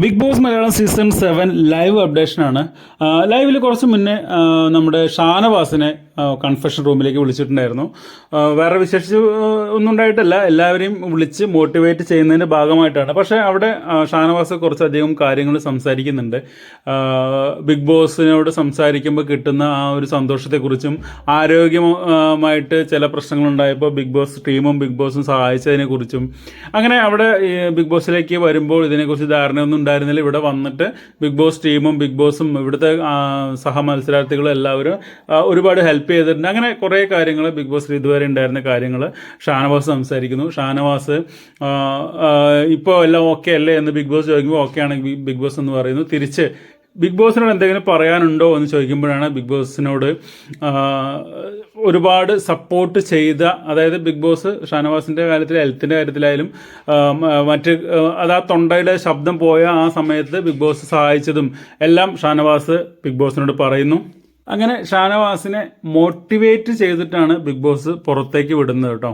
Bigg Boss Malayalam season seven live അപ്ഡേഷനാണ്. ലൈവിൽ കുറച്ച് മുന്നേ നമ്മുടെ ഷാനവാസിനെ കൺഫെഷൻ റൂമിലേക്ക് വിളിച്ചിട്ടുണ്ടായിരുന്നു. വേറെ വിശേഷിച്ച് ഒന്നും ഉണ്ടായിട്ടല്ല. എല്ലാവരെയും വിളിച്ച് മോട്ടിവേറ്റ് ചെയ്യുന്നതിന്റെ ഭാഗമായിട്ടാണ്. പക്ഷേ അവിടെ ഷാനവാസ് കുറച്ചധികം കാര്യങ്ങൾ സംസാരിക്കുന്നുണ്ട്. ബിഗ് ബോസിനോട് സംസാരിക്കുമ്പോൾ കിട്ടുന്ന ആ ഒരു സന്തോഷത്തെക്കുറിച്ചും ആരോഗ്യമായിട്ട് ചില പ്രശ്നങ്ങളുണ്ടായപ്പോൾ ബിഗ് ബോസ് ടീമും ബിഗ് ബോസും സഹായിച്ചതിനെക്കുറിച്ചും. അങ്ങനെ അവിടെ ബിഗ് ബോസിലേക്ക് വരുമ്പോൾ ഇതിനെക്കുറിച്ച് ധാരണയൊന്നും ഉണ്ടായിരുന്നില്ല. ഇവിടെ വന്നിട്ട് ബിഗ് ബോസ് ടീമും ബിഗ് ബോസും ഇവിടുത്തെ സഹമത്സരാർത്ഥികളും സഹ മത്സരാർത്ഥികളും എല്ലാവരും ഒരുപാട് ഹെൽപ്പ് ചെയ്തിട്ടുണ്ട്. അങ്ങനെ കുറേ കാര്യങ്ങൾ ബിഗ് ബോസിൽ ഇതുവരെ ഉണ്ടായിരുന്ന കാര്യങ്ങൾ ഷാനവാസ് സംസാരിക്കുന്നു. ഷാനവാസ് ഇപ്പോൾ എല്ലാം ഓക്കെ അല്ലേ എന്ന് ബിഗ് ബോസ് ചോദിക്കുമ്പോൾ ഓക്കെ ആണെങ്കിൽ ബിഗ് ബോസ് എന്ന് പറയുന്നു. തിരിച്ച് ബിഗ് ബോസിനോട് എന്തെങ്കിലും പറയാനുണ്ടോ എന്ന് ചോദിക്കുമ്പോഴാണ് ബിഗ് ബോസിനോട് ഒരുപാട് സപ്പോർട്ട് ചെയ്ത അതായത് ബിഗ് ബോസ് ഷാനവാസിന്റെ കാര്യത്തിൽ ഹെൽത്തിന്റെ കാര്യത്തിലായാലും മറ്റ് അത് ആ തൊണ്ടയുടെ ശബ്ദം പോയ ആ സമയത്ത് ബിഗ് ബോസ് സഹായിച്ചതും എല്ലാം ഷാനവാസ് ബിഗ് ബോസിനോട് പറയുന്നു. അങ്ങനെ ഷാനവാസിനെ മോട്ടിവേറ്റ് ചെയ്തിട്ടാണ് ബിഗ് ബോസ് പുറത്തേക്ക് വിടുന്നത് കേട്ടോ.